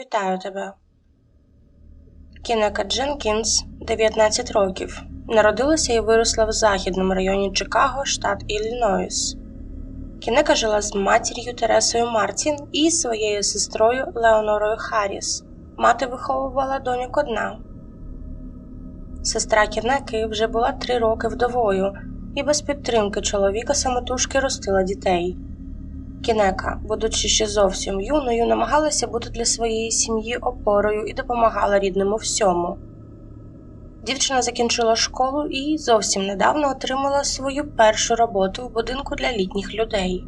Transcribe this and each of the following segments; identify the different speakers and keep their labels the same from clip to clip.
Speaker 1: Вітаю тебе. Кінека Дженкінс, 19 років. Народилася і виросла в західному районі Чикаго, штат Іллінойс. Кінека жила з матір'ю Тересою Мартін і своєю сестрою Леонорою Харріс. Мати виховувала доньок одна. Сестра Кінеки вже була три роки вдовою і без підтримки чоловіка самотужки ростила дітей. Кінека, будучи ще зовсім юною, намагалася бути для своєї сім'ї опорою і допомагала рідним у всьому. Дівчина закінчила школу і зовсім недавно отримала свою першу роботу в будинку для літніх людей.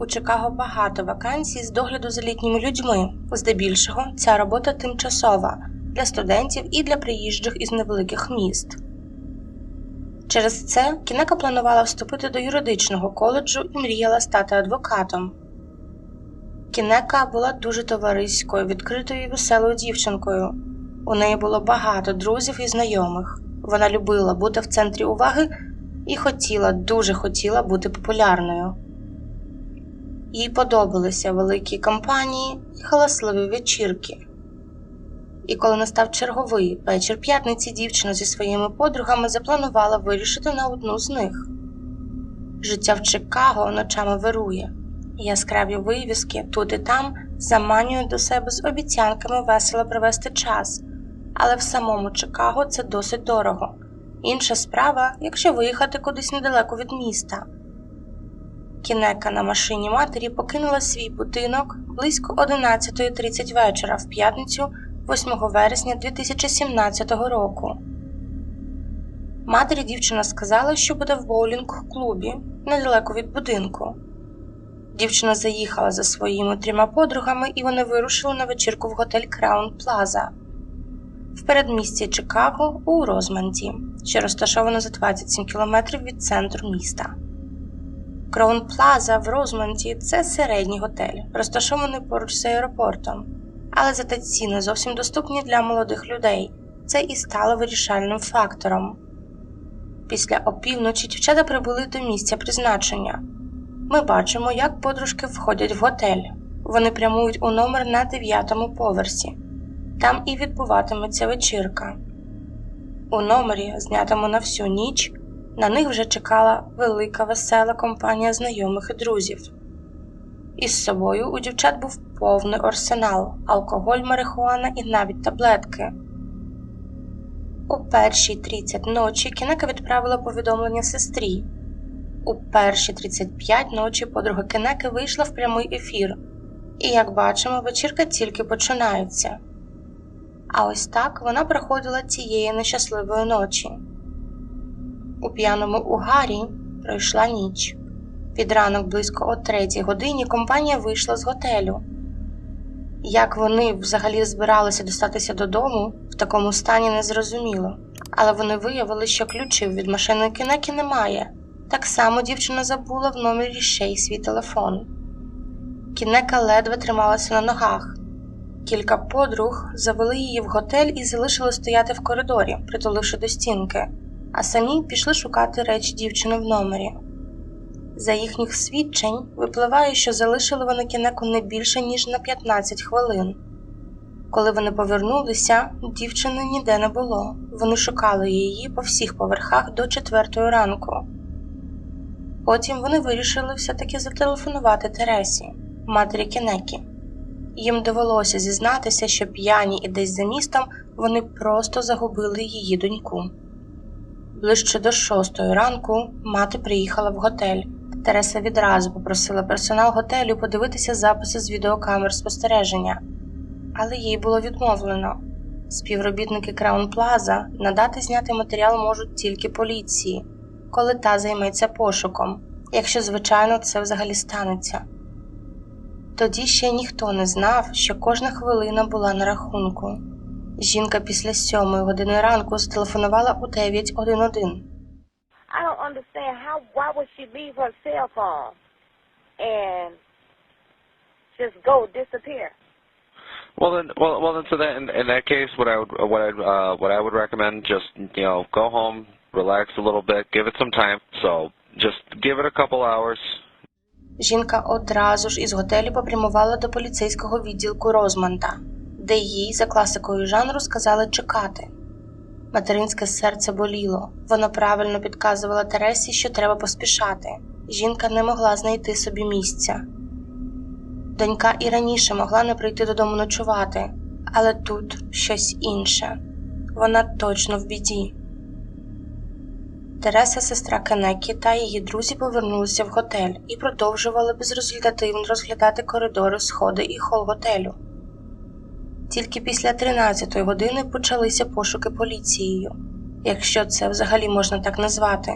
Speaker 1: У Чикаго багато вакансій з догляду за літніми людьми. Здебільшого ця робота тимчасова для студентів і для приїжджих із невеликих міст. Через це Кінека планувала вступити до юридичного коледжу і мріяла стати адвокатом. Кінека була дуже товариською, відкритою і веселою дівчинкою. У неї було багато друзів і знайомих. Вона любила бути в центрі уваги і хотіла, дуже хотіла бути популярною. Їй подобалися великі компанії і галасливі вечірки. І коли настав черговий вечір п'ятниці, дівчина зі своїми подругами запланувала вирішити на одну з них. Життя в Чикаго ночами вирує, яскраві вивіски тут і там заманюють до себе з обіцянками весело провести час, але в самому Чикаго це досить дорого. Інша справа, якщо виїхати кудись недалеко від міста. Кінека на машині матері покинула свій будинок близько 11.30 вечора в п'ятницю. 8 вересня 2017 року. Матері дівчина сказала, що буде в боулінг-клубі недалеко від будинку. Дівчина заїхала за своїми трьома подругами і вони вирушили на вечірку в готель Краун Плаза в передмісті Чикаго у Розманді, що розташовано за 27 кілометрів від центру міста. Краун Плаза в Розманді це середній готель, розташований поруч з аеропортом але зате ціни зовсім доступні для молодих людей. Це і стало вирішальним фактором. Після опівночі дівчата прибули до місця призначення. Ми бачимо, як подружки входять в готель. Вони прямують у номер на дев'ятому поверсі. Там і відбуватиметься вечірка. У номері, знятому на всю ніч, на них вже чекала велика весела компанія знайомих і друзів. Із собою у дівчат був повний арсенал, алкоголь, марихуана і навіть таблетки. У першій 30 ночі Кінека відправила повідомлення сестрі. У перші 35 ночі подруга Кінеки вийшла в прямий ефір, і, як бачимо, вечірка тільки починається. А ось так вона проходила цієї нещасливої ночі. У п'яному угарі пройшла ніч. Під ранок близько о третій годині компанія вийшла з готелю. Як вони взагалі збиралися достатися додому, в такому стані не зрозуміло, але вони виявили, що ключів від машини Кінекі немає. Так само дівчина забула в номері ще й свій телефон. Кінека ледве трималася на ногах. Кілька подруг завели її в готель і залишили стояти в коридорі, притуливши до стінки, а самі пішли шукати речі дівчини в номері. За їхніх свідчень випливає, що залишили вони кінеку не більше, ніж на 15 хвилин. Коли вони повернулися, дівчини ніде не було. Вони шукали її по всіх поверхах до четвертої ранку. Потім вони вирішили все-таки зателефонувати Тересі, матері Кінекі. Їм довелося зізнатися, що п'яні і десь за містом вони просто загубили її доньку. Ближче до шостої ранку мати приїхала в готель. Тереса відразу попросила персонал готелю подивитися записи з відеокамер спостереження, але їй було відмовлено. Співробітники Краун Плаза надати зняти матеріал можуть тільки поліції, коли та займеться пошуком, якщо, звичайно, це взагалі станеться. Тоді ще ніхто не знав, що кожна хвилина була на рахунку. Жінка після сьомої години ранку зателефонувала у 911.
Speaker 2: I don't understand how. Why would she leave her cell phone and just go disappear?
Speaker 3: Well then, well, well then, so that in, in that case, what I would, what I, uh, what I would recommend, just you know, go home, relax a little bit, give it some time. So just give it a couple hours.
Speaker 1: Жінка одразу ж із готелю попрямувала до поліцейського відділку Розмонда, де їй за класикою жанру сказали чекати. Материнське серце боліло. Вона правильно підказувала Тересі, що треба поспішати. Жінка не могла знайти собі місця. Донька і раніше могла не прийти додому ночувати, але тут щось інше. Вона точно в біді. Тереса, сестра Кенекі та її друзі повернулися в готель і продовжували безрезультативно розглядати коридори, сходи і хол готелю. Тільки після 13-ї години почалися пошуки поліцією, якщо це взагалі можна так назвати.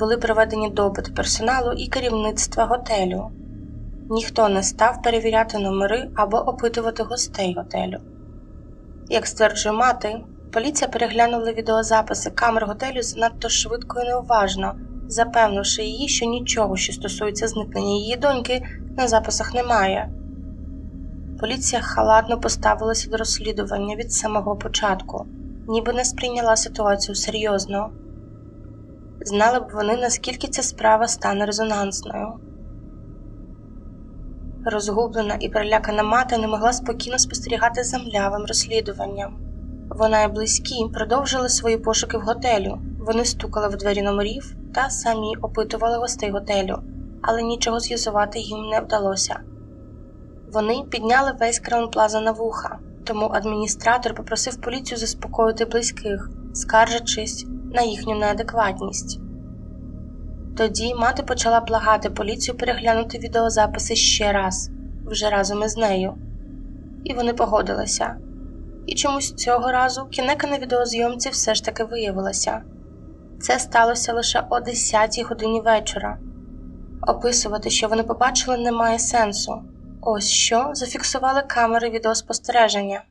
Speaker 1: Були проведені допити персоналу і керівництва готелю. Ніхто не став перевіряти номери або опитувати гостей готелю. Як стверджує мати, поліція переглянула відеозаписи камер готелю занадто швидко і неуважно, запевнивши її, що нічого, що стосується зникнення її доньки, на записах немає. Поліція халатно поставилася до розслідування від самого початку, ніби не сприйняла ситуацію серйозно. Знали б вони, наскільки ця справа стане резонансною. Розгублена і перелякана мати не могла спокійно спостерігати за млявим розслідуванням. Вона і близькі продовжили свої пошуки в готелю. Вони стукали в двері номерів та самі опитували гостей готелю, але нічого з'ясувати їм не вдалося. Вони підняли весь краун плаза на вуха, тому адміністратор попросив поліцію заспокоїти близьких, скаржачись на їхню неадекватність. Тоді мати почала благати поліцію переглянути відеозаписи ще раз, вже разом із нею. І вони погодилися. І чомусь цього разу кінека на відеозйомці все ж таки виявилася. Це сталося лише о 10 годині вечора. Описувати, що вони побачили, немає сенсу. Ось що зафіксували камери відеоспостереження.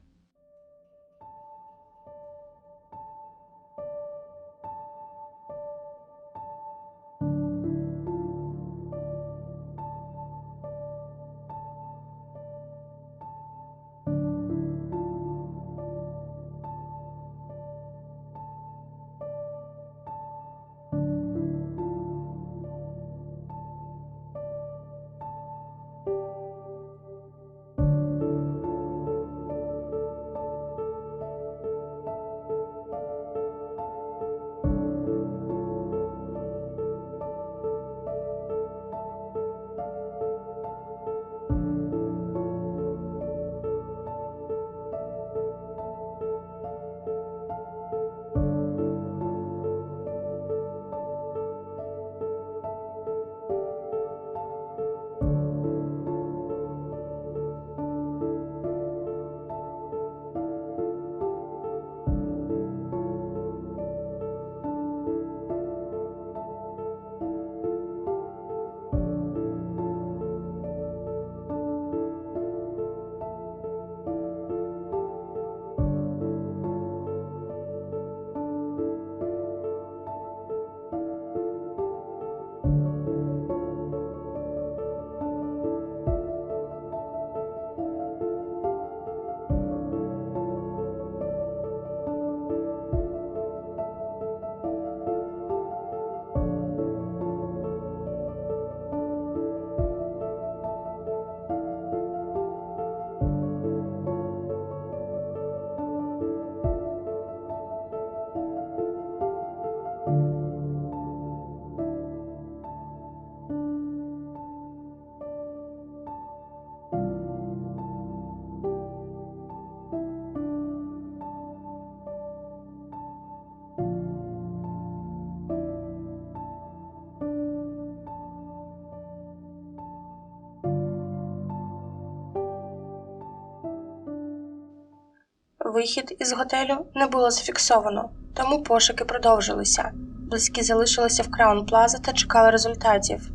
Speaker 1: Вихід із готелю не було зафіксовано, тому пошуки продовжилися. Близькі залишилися в Краун Плаза та чекали результатів.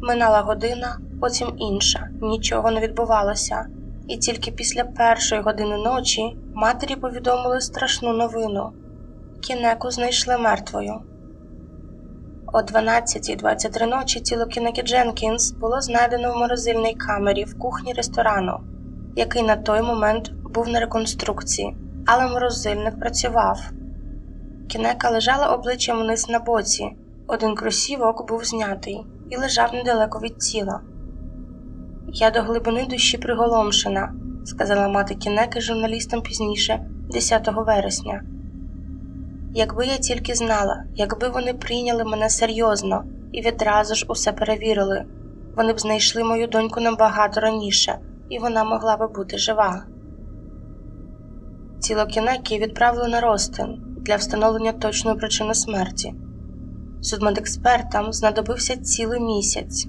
Speaker 1: Минала година, потім інша, нічого не відбувалося, і тільки після першої години ночі матері повідомили страшну новину кінеку знайшли мертвою. О 12.23 ночі тіло Кінекі Дженкінс було знайдено в морозильній камері в кухні ресторану, який на той момент був на реконструкції, але морозильник працював. Кінека лежала обличчям вниз на боці, один кросівок був знятий, і лежав недалеко від тіла. Я до глибини душі приголомшена, сказала мати Кінеки журналістам пізніше, 10 вересня. Якби я тільки знала, якби вони прийняли мене серйозно і відразу ж усе перевірили, вони б знайшли мою доньку набагато раніше, і вона могла би бути жива. Тіло Кінекі відправили на розтин для встановлення точної причини смерті. Судмедекспертам знадобився цілий місяць.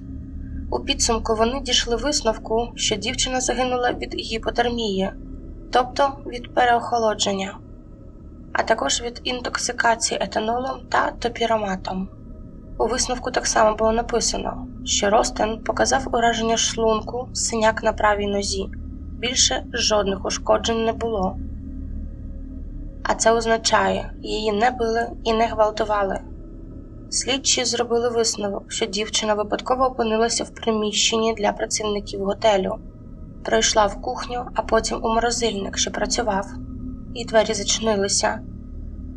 Speaker 1: У підсумку вони дійшли висновку, що дівчина загинула від гіпотермії, тобто від переохолодження, а також від інтоксикації етанолом та топіроматом. У висновку так само було написано, що Ростен показав ураження шлунку, синяк на правій нозі, більше жодних ушкоджень не було. А це означає, її не били і не гвалтували. Слідчі зробили висновок, що дівчина випадково опинилася в приміщенні для працівників готелю, пройшла в кухню, а потім у морозильник, що працював, і двері зачинилися.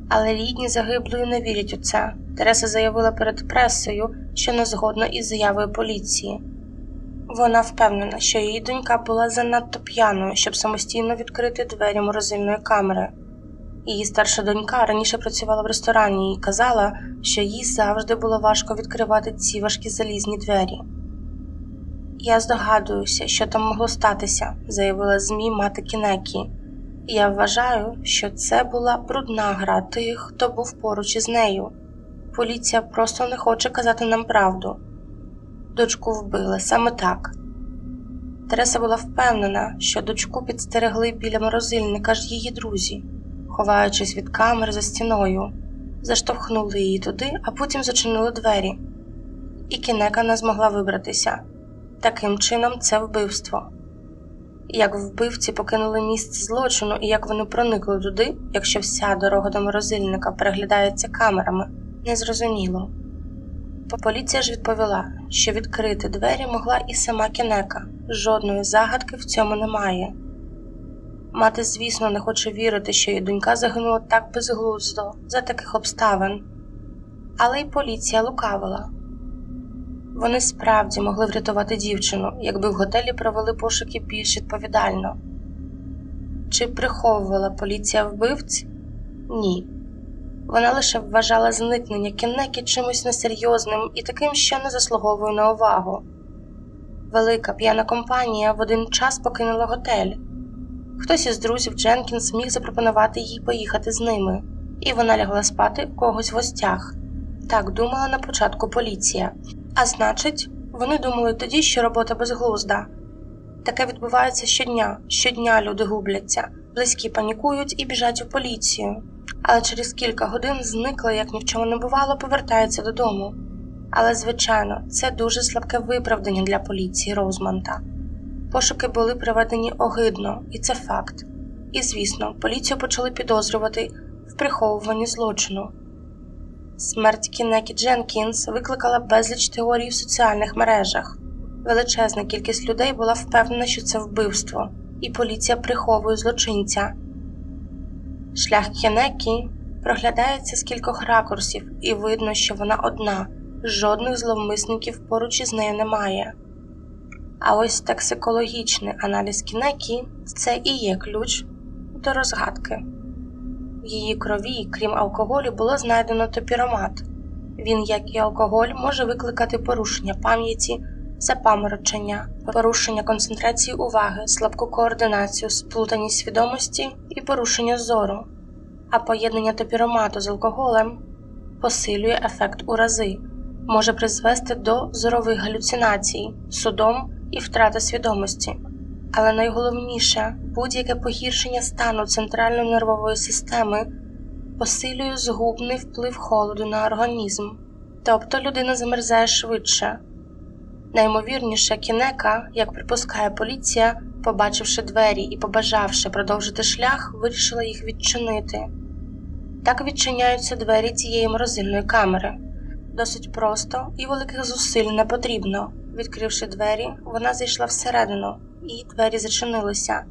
Speaker 1: Але рідні загиблої не вірять у це. Тереса заявила перед пресою, що не згодна із заявою поліції. Вона впевнена, що її донька була занадто п'яною, щоб самостійно відкрити двері морозильної камери. Її старша донька раніше працювала в ресторані і казала, що їй завжди було важко відкривати ці важкі залізні двері. Я здогадуюся, що там могло статися, заявила ЗМІ мати Кінекі. Я вважаю, що це була брудна гра тих, хто був поруч із нею. Поліція просто не хоче казати нам правду. Дочку вбили саме так. Тереса була впевнена, що дочку підстерегли біля морозильника ж її друзі ховаючись від камер за стіною, заштовхнули її туди, а потім зачинили двері. І кінека не змогла вибратися. Таким чином, це вбивство. Як вбивці покинули місце злочину і як вони проникли туди, якщо вся дорога до морозильника переглядається камерами, незрозуміло. Поліція ж відповіла, що відкрити двері могла і сама кінека, жодної загадки в цьому немає. Мати, звісно, не хоче вірити, що її донька загинула так безглуздо за таких обставин, але й поліція лукавила. Вони справді могли врятувати дівчину, якби в готелі провели пошуки більш відповідально. Чи приховувала поліція вбивць? Ні. Вона лише вважала зникнення кіннеки чимось несерйозним і таким, що не заслуговує на увагу. Велика п'яна компанія в один час покинула готель. Хтось із друзів Дженкінс міг запропонувати їй поїхати з ними, і вона лягла спати когось в гостях. Так думала на початку поліція. А значить, вони думали тоді, що робота безглузда. Таке відбувається щодня, щодня люди губляться, близькі панікують і біжать у поліцію. Але через кілька годин зникла, як ні в чому не бувало, повертається додому. Але, звичайно, це дуже слабке виправдання для поліції Роузмонта. Пошуки були проведені огидно, і це факт. І, звісно, поліцію почали підозрювати в приховуванні злочину. Смерть Кінекі Дженкінс викликала безліч теорій в соціальних мережах. Величезна кількість людей була впевнена, що це вбивство, і поліція приховує злочинця. Шлях Кінекі проглядається з кількох ракурсів, і видно, що вона одна, жодних зловмисників поруч із нею немає. А ось токсикологічний аналіз кінекі це і є ключ до розгадки. В її крові, крім алкоголю, було знайдено топіромат. Він, як і алкоголь, може викликати порушення пам'яті, запаморочення, порушення концентрації уваги, слабку координацію, сплутаність свідомості і порушення зору, а поєднання топіромату з алкоголем посилює ефект у рази, може призвести до зорових галюцинацій, судом і втрата свідомості. Але найголовніше, будь-яке погіршення стану центральної нервової системи посилює згубний вплив холоду на організм, тобто людина замерзає швидше. Наймовірніше, кінека, як припускає поліція, побачивши двері і побажавши продовжити шлях, вирішила їх відчинити. Так відчиняються двері цієї морозильної камери. Досить просто і великих зусиль не потрібно. Відкривши двері, вона зайшла всередину, і двері зачинилися,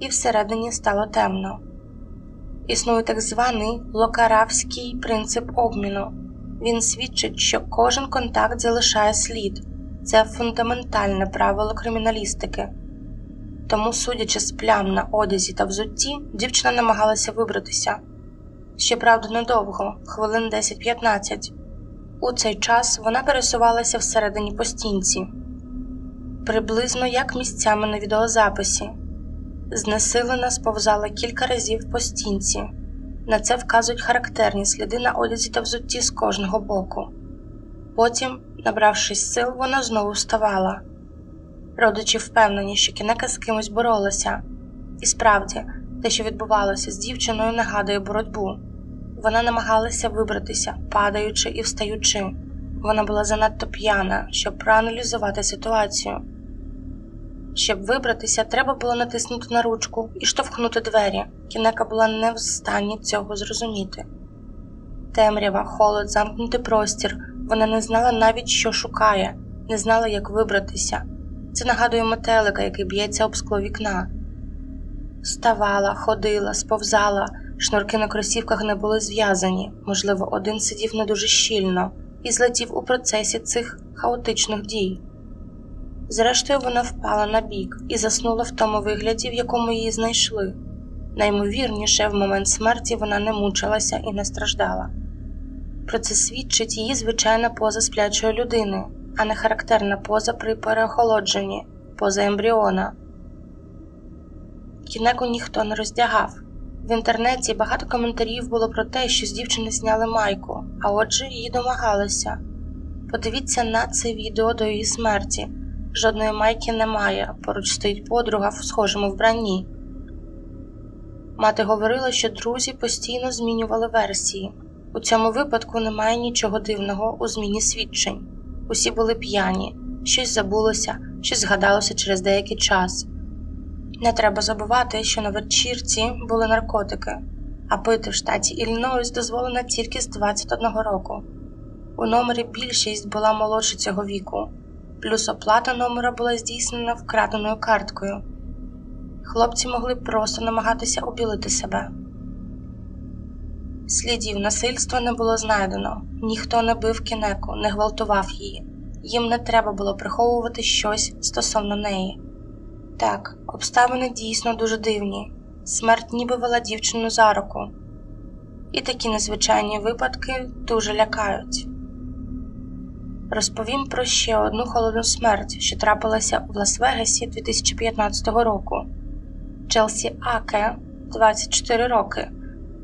Speaker 1: і всередині стало темно. Існує так званий локаравський принцип обміну. Він свідчить, що кожен контакт залишає слід. Це фундаментальне правило криміналістики. Тому, судячи з плям на одязі та взутті, дівчина намагалася вибратися. Щоправда, недовго, хвилин 10-15. У цей час вона пересувалася всередині по стінці, приблизно як місцями на відеозаписі. Знесилена сповзала кілька разів по стінці. На це вказують характерні сліди на одязі та взутті з кожного боку. Потім, набравшись сил, вона знову вставала. Родичі впевнені, що кінека з кимось боролася. І справді, те, що відбувалося з дівчиною, нагадує боротьбу. Вона намагалася вибратися, падаючи і встаючи. Вона була занадто п'яна, щоб проаналізувати ситуацію. Щоб вибратися, треба було натиснути на ручку і штовхнути двері. Кінека була не в стані цього зрозуміти. Темрява, холод, замкнутий простір. Вона не знала навіть, що шукає, не знала, як вибратися. Це нагадує метелика, який б'ється об скло вікна. Ставала, ходила, сповзала, шнурки на кросівках не були зв'язані, можливо, один сидів не дуже щільно і злетів у процесі цих хаотичних дій. Зрештою, вона впала на бік і заснула в тому вигляді, в якому її знайшли. Наймовірніше, в момент смерті вона не мучилася і не страждала. Про це свідчить її звичайна поза сплячої людини, а не характерна поза при переохолодженні, поза ембріона. Кінеку ніхто не роздягав. В інтернеті багато коментарів було про те, що з дівчини зняли майку, а отже, її домагалися. Подивіться на це відео до її смерті. Жодної майки немає, поруч стоїть подруга в схожому вбранні. Мати говорила, що друзі постійно змінювали версії. У цьому випадку немає нічого дивного у зміні свідчень. Усі були п'яні, щось забулося, щось згадалося через деякий час. Не треба забувати, що на вечірці були наркотики, а пити в штаті Іллінойс дозволено тільки з 21 року. У номері більшість була молодше цього віку, плюс оплата номера була здійснена вкраденою карткою. Хлопці могли просто намагатися обілити себе. Слідів насильства не було знайдено, ніхто не бив кінеку, не гвалтував її. Їм не треба було приховувати щось стосовно неї. Так, обставини дійсно дуже дивні. Смерть ніби вела дівчину за руку. І такі незвичайні випадки дуже лякають. Розповім про ще одну холодну смерть, що трапилася у Лас-Вегасі 2015 року. Челсі Аке, 24 роки,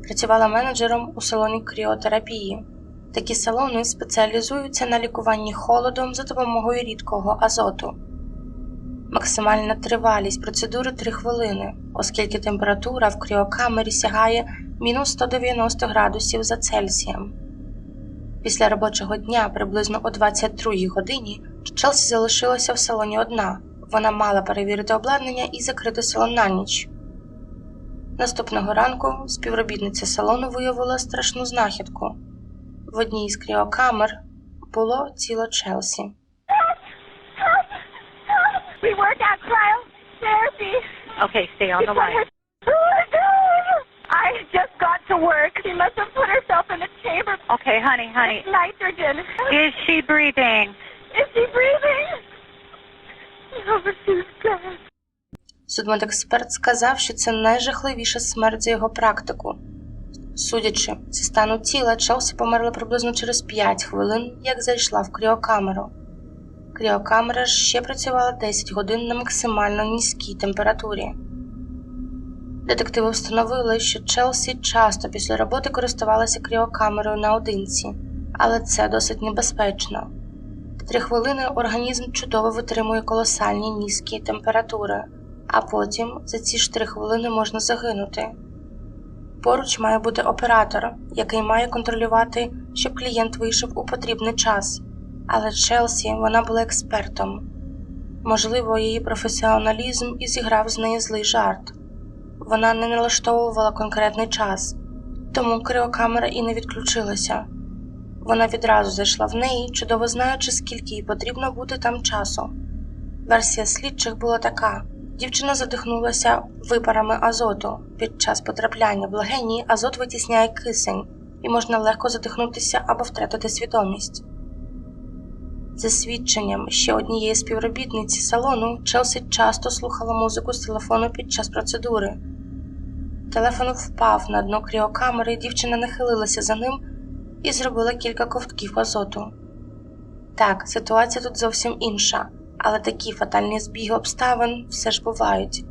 Speaker 1: працювала менеджером у салоні кріотерапії. Такі салони спеціалізуються на лікуванні холодом за допомогою рідкого азоту. Максимальна тривалість процедури 3 хвилини, оскільки температура в кріокамері сягає мінус 190 градусів за Цельсієм. Після робочого дня, приблизно о 22 годині, Челсі залишилася в салоні одна. Вона мала перевірити обладнання і закрити салон на ніч. Наступного ранку співробітниця салону виявила страшну знахідку. В одній з кріокамер було тіло Челсі.
Speaker 2: We work out trial therapy.
Speaker 4: Okay, stay on the
Speaker 2: She
Speaker 4: line.
Speaker 2: I just got to work. She must have put herself in a chamber.
Speaker 4: Okay, honey, honey.
Speaker 2: Nitrogen.
Speaker 4: Is she breathing?
Speaker 2: Is she breathing? No, she's dead.
Speaker 1: Судмедексперт сказав, що це найжахливіша смерть за його практику. Судячи зі стану тіла, Челсі померла приблизно через 5 хвилин, як зайшла в кріокамеру. Кріокамера ще працювала 10 годин на максимально низькій температурі. Детективи встановили, що Челсі часто після роботи користувалася кріокамерою наодинці, але це досить небезпечно. Три хвилини організм чудово витримує колосальні низькі температури, а потім за ці ж три хвилини можна загинути. Поруч має бути оператор, який має контролювати, щоб клієнт вийшов у потрібний час. Але Челсі вона була експертом. Можливо, її професіоналізм і зіграв з неї злий жарт. Вона не налаштовувала конкретний час, тому криокамера і не відключилася. Вона відразу зайшла в неї, чудово знаючи, скільки їй потрібно бути там часу. Версія слідчих була така: дівчина задихнулася випарами азоту. Під час потрапляння в легені азот витісняє кисень, і можна легко задихнутися або втратити свідомість. За свідченням ще однієї співробітниці салону, Челсі часто слухала музику з телефону під час процедури. Телефон впав на дно кріокамери, дівчина нахилилася за ним і зробила кілька ковтків азоту. Так, ситуація тут зовсім інша, але такі фатальні збіги обставин все ж бувають.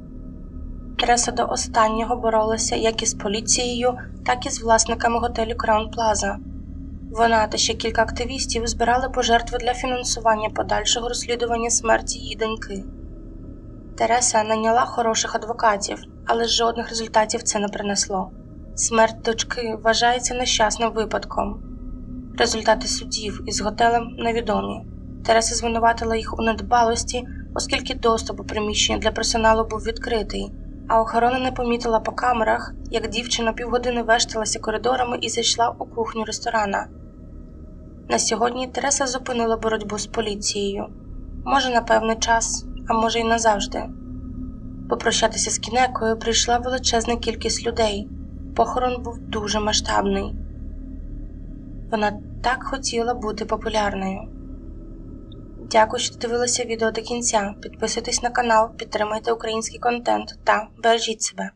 Speaker 1: Тереса до останнього боролася як із поліцією, так і з власниками готелю Краун Плаза. Вона та ще кілька активістів збирали пожертви для фінансування подальшого розслідування смерті її доньки. Тереса наняла хороших адвокатів, але жодних результатів це не принесло. Смерть дочки вважається нещасним випадком. Результати судів із готелем невідомі. Тереса звинуватила їх у недбалості, оскільки доступ у приміщення для персоналу був відкритий, а охорона не помітила по камерах, як дівчина півгодини вешталася коридорами і зайшла у кухню ресторана. На сьогодні Тереса зупинила боротьбу з поліцією. Може, на певний час, а може й назавжди. Попрощатися з кінекою прийшла величезна кількість людей. Похорон був дуже масштабний. Вона так хотіла бути популярною. Дякую, що дивилися відео до кінця. Підписуйтесь на канал, підтримуйте український контент та бережіть себе.